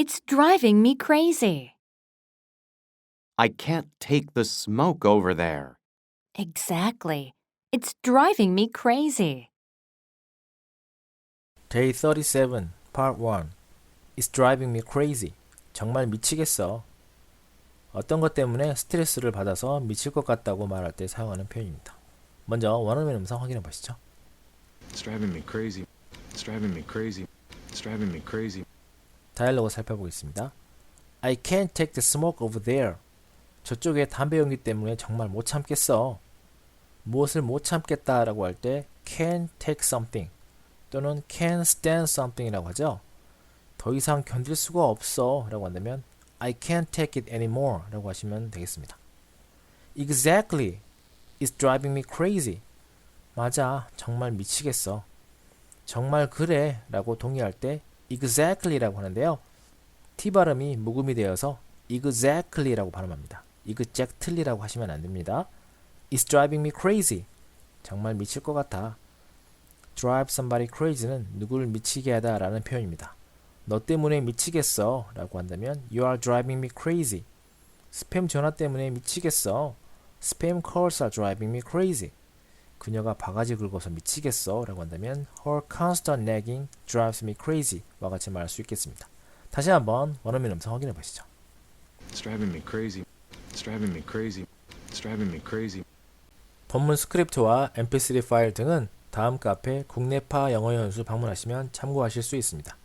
It's driving me crazy. I can't take the smoke over there. Exactly. It's driving me crazy. Day 37, Part 1. It's driving me crazy. 정말 미치겠어. 어떤 것 때문에 스트레스를 받아서 미칠 것 같다고 말할 때 사용하는 표현입니다. 먼저 원어민 음성 확인해 보시죠. It's driving me crazy. It's driving me crazy. It's driving me crazy. 다이얼로그 살펴보겠습니다. I can't take the smoke over there. 저쪽에 담배 연기 때문에 정말 못 참겠어. 무엇을 못 참겠다라고 할 때 can't take something 또는 can't stand something이라고 하죠. 더 이상 견딜 수가 없어라고 한다면 I can't take it anymore라고 하시면 되겠습니다. Exactly. It's driving me crazy. 맞아. 정말 미치겠어. 정말 그래 라고 동의할 때 exactly라고 하는데요. T 발음이 묵음이 되어서 exactly라고 발음합니다. exactly라고 하시면 안 됩니다. It's driving me crazy. 정말 미칠 것 같아. drive somebody crazy는 누구를 미치게 하다 라는 표현입니다. 너 때문에 미치겠어 라고 한다면 You are driving me crazy. 스팸 전화 때문에 미치겠어. 스팸 calls are driving me crazy. 그녀가 바가지 긁어서 미치겠어 라고 한다면 Her constant nagging drives me crazy 와 같이 말할 수 있겠습니다. 다시 한번 원어민 음성 확인해 보시죠. It's driving me crazy. It's driving me crazy. It's driving me crazy. 본문 스크립트와 mp3 파일 등은 다음 카페 국내파 영어 연수 방문하시면 참고하실 수 있습니다.